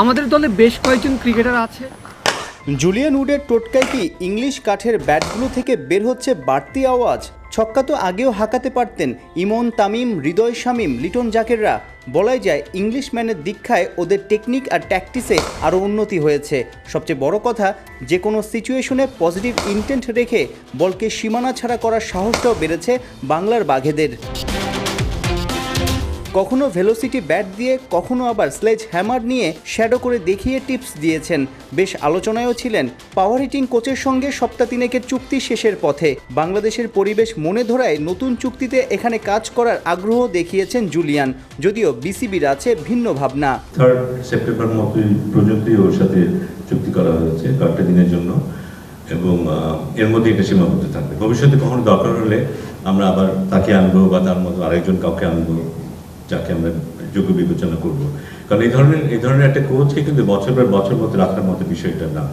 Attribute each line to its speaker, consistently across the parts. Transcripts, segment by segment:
Speaker 1: আমাদের দলে বেশ কয়েকজন ক্রিকেটার আছে।
Speaker 2: জুলিয়ান উডের টোটকায় কি ইংলিশ কাঠের ব্যাটগুলো থেকে বের হচ্ছে বাড়তি আওয়াজ? ছক্কা তো আগেও হাঁকাতে পারতেন ইমন তামিম হৃদয় শামীম লিটন জাকেররা। বলাই যায় ইংলিশ ম্যানের দীক্ষায় ওদের টেকনিক আর ট্যাকটিসে আরও উন্নতি হয়েছে। সবচেয়ে বড় কথা যে কোনো সিচুয়েশনে পজিটিভ ইন্টেন্ট রেখে বলকে সীমানা ছাড়া করার সাহসটাও বেড়েছে বাংলার বাঘেদের। কখনো ভেলোসিটি ব্যাট দিয়ে, কখনো আবার স্লেজ হ্যামার নিয়ে শ্যাডো করে দেখিয়ে টিপস দিয়েছেন। বেশ আলোচনায়ও ছিলেন। পাওয়ার হিটিং কোচের সঙ্গে সপ্তাহ তিনেকের চুক্তি শেষের পথে। বাংলাদেশের পরিবেশ মনে ধরায় নতুন চুক্তিতে এখানে কাজ করার আগ্রহ দেখিয়েছেন জুলিয়ান। যদিও বিসিবির আছে ভিন্ন ভাবনা।
Speaker 3: থার্ড সেপ্টেম্বর মতোই পর্যন্তই ওর সাথে চুক্তি করা হয়েছে কয়েকটা দিনের জন্য। এবং এর মধ্যে এটা সীমাবদ্ধ থাকবে। ভবিষ্যতে কখনো দরকার হলে আমরা আবার তাকে আনব বা তার মতো আরেকজন কাউকে আনব। যাকে আমরা যোগ্য বিবেচনা করব। কারণ এই ধরনের এই ধরনের একটা কোচকে কিন্তু বছর পর বছর মতো রাখার মতো বিষয়টা না।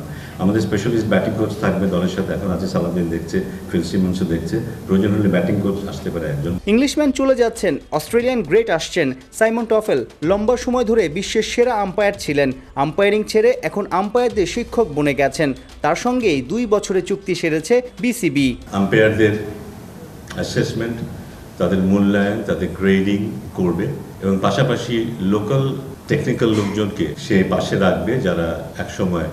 Speaker 3: আমাদের স্পেশালিস্ট ব্যাটিং কোচ থাকবে দলের সাথে। এখন আছে সালাদিন দেখছে ফিল সিমন্সও দেখছে। প্রয়োজন হলে ব্যাটিং কোচ আসতে পারে একজন।
Speaker 2: ইংলিশম্যান চলে যাচ্ছেন অস্ট্রেলিয়ান গ্রেট আসছেন সাইমন টফেল লম্বা সময় ধরে বিশ্বের সেরা আম্পায়ার ছিলেন। আম্পায়ারিং ছেড়ে এখন আম্পায়ারদের শিক্ষক বনে গেছেন। তার সঙ্গেই দুই বছরের চুক্তি সেরেছে বিসিবি
Speaker 3: আম্পায়ারদের অ্যাসেসমেন্ট তাদের মূল্যায়ন, তাদের গ্রেডিং করবে এবং পাশাপাশি লোকাল টেকনিক্যাল লোকজনকে সে পাশে রাখবে যারা একসময়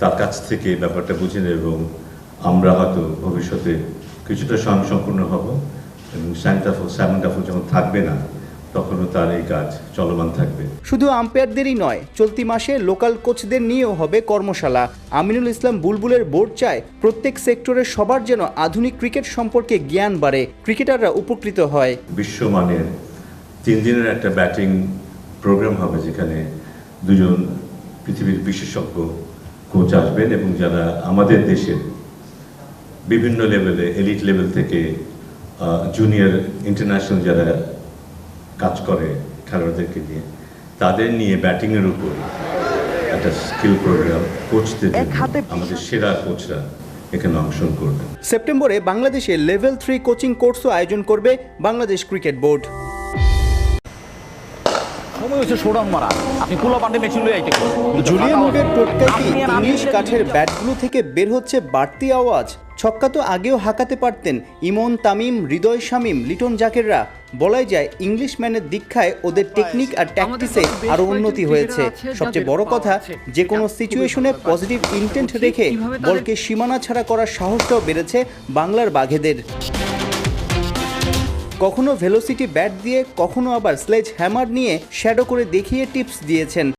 Speaker 3: তার কাছ থেকে ব্যাপারটা বুঝে নেবে এবং আমরা হয়তো ভবিষ্যতে কিছুটা স্বয়ংসম্পূর্ণ হব এবং স্যান্টাফো স্যামন্টাফল যখন থাকবে না তখনও তার এই কাজ চলমান থাকবে।
Speaker 2: শুধু আম্পায়ারদেরই নয় চলতি মাসে লোকাল কোচদের নিয়েও হবে কর্মশালা। আমিনুল ইসলাম বুলবুলের বোর্ড চায় প্রত্যেক সেক্টরের সবার যেন আধুনিক ক্রিকেট সম্পর্কে জ্ঞান বাড়ে ক্রিকেটাররা উপকৃত হয়।
Speaker 3: বিশ্বমানের তিন দিনের একটা ব্যাটিং প্রোগ্রাম হবে যেখানে দুজন পৃথিবীর বিশেষজ্ঞ কোচ আসবেন এবং যারা আমাদের দেশের বিভিন্ন লেভেলে এলিট লেভেল থেকে জুনিয়র ইন্টারন্যাশনাল যারা কাজ করে খেলোয়াড়দেরকে নিয়ে তাদের নিয়ে ব্যাটিংয়ের উপর একটা স্কিল প্রোগ্রাম কোচদের আমাদের সেরা কোচরা এখানে অংশগ্রহণ করবেন।
Speaker 2: সেপ্টেম্বরে বাংলাদেশে লেভেল থ্রি কোচিং কোর্সও আয়োজন করবে বাংলাদেশ ক্রিকেট বোর্ড জুলিয়ান উডের টোটকায় ইংলিশ কাঠের ব্যাটগুলো থেকে বের হচ্ছে বাড়তি আওয়াজ? ছক্কা তো আগেও হাঁকাতে পারতেন ইমন তামিম হৃদয় শামীম লিটন জাকেররা। বলাই যায় ইংলিশম্যানের দীক্ষায় ওদের টেকনিক আর ট্যাকটিসে আরও উন্নতি হয়েছে। সবচেয়ে বড় কথা যে কোনো সিচুয়েশনে পজিটিভ ইন্টেন্ট রেখে বলকে সীমানা ছাড়া করার সাহসটাও বেড়েছে বাংলার বাঘেদের। কখনো ভেলোসিটি ব্যাট দিয়ে কখনো আবার স্লেজ হ্যামার নিয়ে শ্যাডো করে দেখিয়ে টিপস দিয়েছেন।